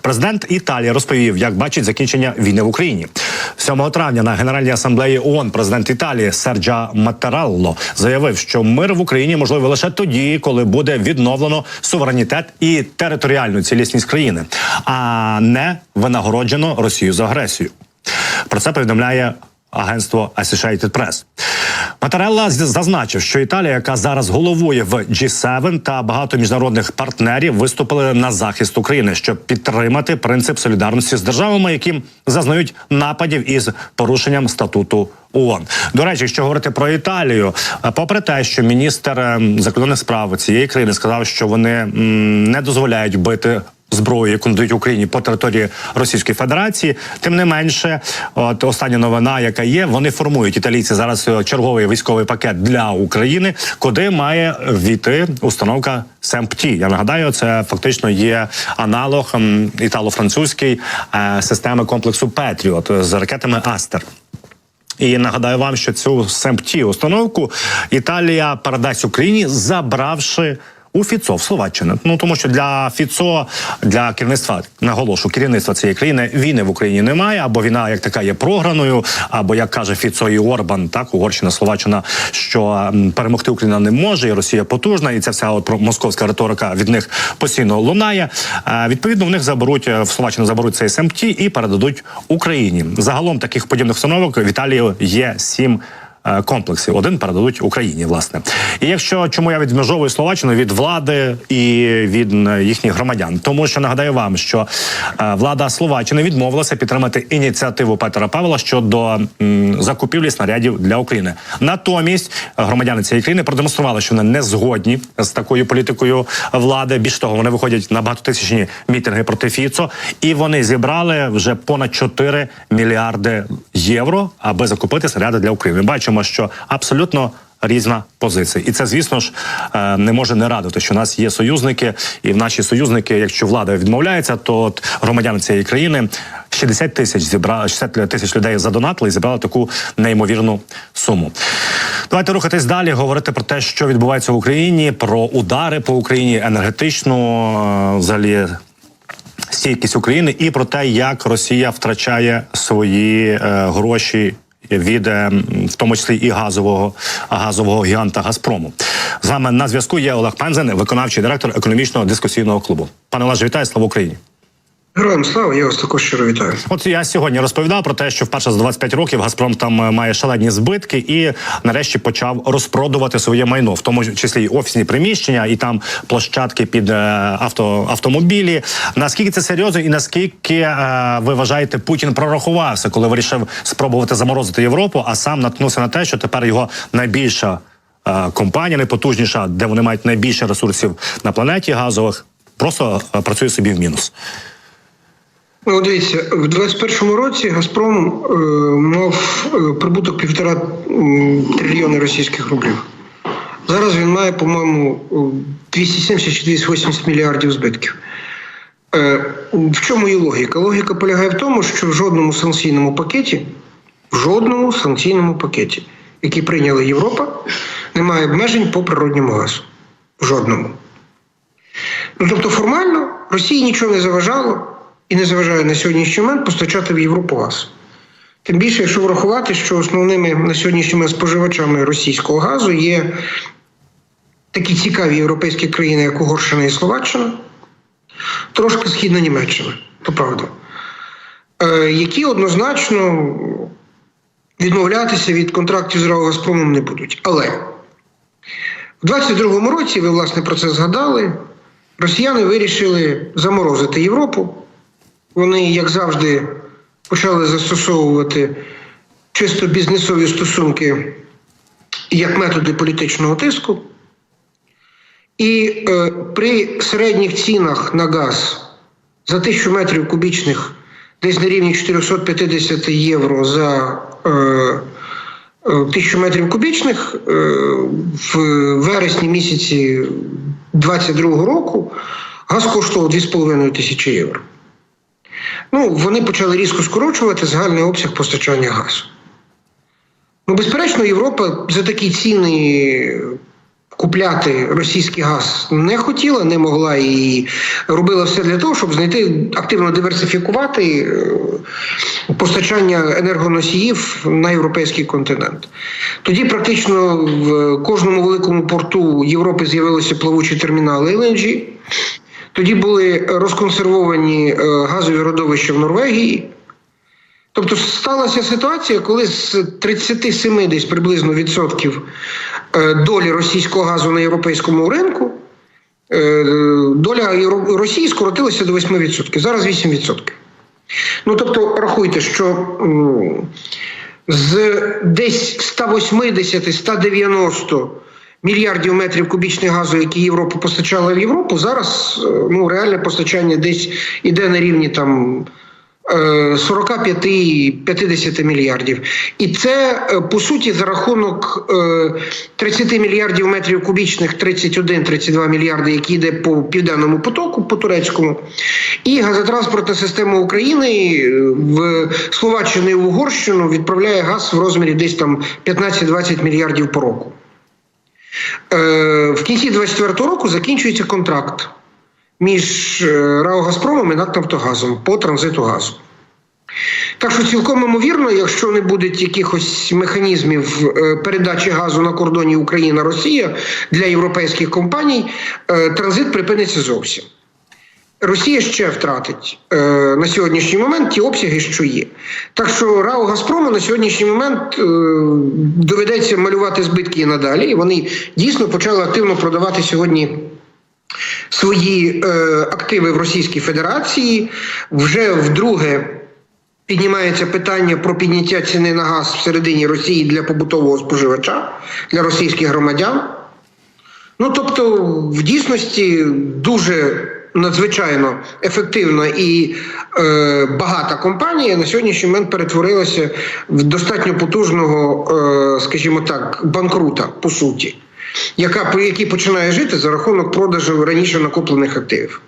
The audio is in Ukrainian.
Президент Італії розповів, як бачить закінчення війни в Україні. 7 травня на Генеральній асамблеї ООН президент Італії Серджа Матаралло заявив, що мир в Україні можливий лише тоді, коли буде відновлено суверенітет і територіальну цілісність країни, а не винагороджено Росію за агресію. Про це повідомляє агентство Associated Press. Матарелла зазначив, що Італія, яка зараз головує в G7 та багато міжнародних партнерів, виступили на захист України, щоб підтримати принцип солідарності з державами, яким зазнають нападів із порушенням статуту ООН. До речі, якщо говорити про Італію, попри те, що міністр ем, закордонних справ цієї країни сказав, що вони не дозволяють бити зброю, яку надають Україні по території Російської Федерації. Тим не менше, от остання новина, яка є, вони формують італійці зараз е, черговий військовий пакет для України, куди має війти установка СЕМПТІ. Я нагадаю, це фактично є аналог італо-французької е, системи комплексу Петріот з ракетами Астер. І нагадаю вам, що цю СЕМПТІ установку Італія передасть Україні, забравши. У Фіцо в Словаччину. Ну тому що для Фіцо, для керівництва наголошу керівництва цієї країни війни в Україні немає, або війна як така є програною, або як каже Фіцо і Орбан, так Угорщина, Словаччина, що перемогти Україна не може, і Росія потужна, і ця вся от московська риторика від них постійно лунає. Відповідно, в них заберуть е, в Словаччину заберуть цей СМТ і передадуть Україні. Загалом таких подібних установок в Італії є сім. Е, Комплексів один передадуть Україні, власне. І якщо чому я відмежовую Словаччину від влади і від е, їхніх громадян, тому що нагадаю вам, що е, влада Словаччини відмовилася підтримати ініціативу Петра Павла щодо м, закупівлі снарядів для України. Натомість громадяни цієї країни продемонстрували, що вони не згодні з такою політикою влади. Більш того, вони виходять на багатотисячні мітинги проти Фіцо, і вони зібрали вже понад 4 мільярди євро, аби закупити снаряди для України. Бачимо, що абсолютно. Різна позиція, і це, звісно ж, е, не може не радити, що у нас є союзники, і в наші союзники, якщо влада відмовляється, то от громадяни цієї країни 60 тисяч зібрали 60 тисяч людей задонатили і зібрали таку неймовірну суму. Давайте рухатись далі, говорити про те, що відбувається в Україні, про удари по Україні, енергетичну е, взагалі стійкість України і про те, як Росія втрачає свої е, гроші. Від е, в тому числі і газового газового гіганта Газпрому з нами на зв'язку є Олег Пензен, виконавчий директор економічного дискусійного клубу. Пане Олеже, вітаю, слава Україні! Героям слава, я вас також щиро вітаю. От я сьогодні розповідав про те, що вперше за 25 років Газпром там е, має шалені збитки і нарешті почав розпродувати своє майно, в тому числі і офісні приміщення, і там площадки під е, авто, автомобілі. Наскільки це серйозно, і наскільки е, ви вважаєте, Путін прорахувався, коли вирішив спробувати заморозити Європу, а сам наткнувся на те, що тепер його найбільша компанія, найпотужніша, де вони мають найбільше ресурсів на планеті газових, просто працює собі в мінус. Ну, дивіться, в 21-му році Газпром е, мав е, прибуток півтора трильйони російських рублів. Зараз він має, по-моєму, е, 270 чи 280 мільярдів збитків. Е, в чому її логіка? Логіка полягає в тому, що в жодному санкційному пакеті, в жодному санкційному пакеті, який прийняла Європа, немає обмежень по природньому газу. В жодному. Ну, тобто, формально Росії нічого не заважало і не заважає на сьогоднішній момент постачати в Європу газ. Тим більше, якщо врахувати, що основними на сьогоднішній момент споживачами російського газу є такі цікаві європейські країни, як Угорщина і Словаччина, трошки східна Німеччина, то правда, е, які однозначно відмовлятися від контрактів з РАО Газпромом не будуть. Але в 22-му році, ви власне про це згадали, росіяни вирішили заморозити Європу. Вони, як завжди, почали застосовувати чисто бізнесові стосунки як методи політичного тиску. І е, при середніх цінах на газ за тисячу метрів кубічних десь на рівні 450 євро за е, е, метрів кубічних е, в вересні місяці 22-го року газ коштував 2,5 тисячі євро. Ну, вони почали різко скорочувати загальний обсяг постачання газу. Ну, безперечно, Європа за такі ціни купляти російський газ не хотіла, не могла і робила все для того, щоб знайти активно диверсифікувати е, постачання енергоносіїв на європейський континент. Тоді практично в кожному великому порту Європи з'явилися плавучі термінали LNG. Тоді були розконсервовані е, газові родовища в Норвегії. Тобто сталася ситуація, коли з 37 десь приблизно відсотків е, долі російського газу на європейському ринку, е, доля Росії скоротилася до 8%. Зараз 8%. Ну тобто, рахуйте, що з десь 180-190 мільярдів метрів кубічних газу, які Європа постачала в Європу, зараз е, ну, реальне постачання десь іде на рівні там. е, 45-50 мільярдів. І це е, по суті за рахунок е, 30 мільярдів метрів кубічних, 31-32 мільярди, які йде по південному потоку, по турецькому, і газотранспортна система України е, в Словаччину і в Угорщину відправляє газ в розмірі десь там 15-20 мільярдів по року. Е, В кінці 24 року закінчується контракт між е, РАО Газпромом і НАК Нафтогазом по транзиту газу. Так що цілком ймовірно, якщо не буде якихось механізмів е, передачі газу на кордоні Україна-Росія для європейських компаній, транзит припиниться зовсім. Росія ще втратить е, на сьогоднішній момент ті обсяги, що є. Так що РАО Газпрому на сьогоднішній момент е, доведеться малювати збитки і надалі. І вони дійсно почали активно продавати сьогодні свої е, активи в Російській Федерації. Вже вдруге піднімається питання про підняття ціни на газ всередині Росії для побутового споживача, для російських громадян. Ну тобто, в дійсності дуже надзвичайно ефективна і е, багата компанія на сьогоднішній момент перетворилася в достатньо потужного, е, скажімо так, банкрута по суті, яка який починає жити за рахунок продажу раніше накоплених активів.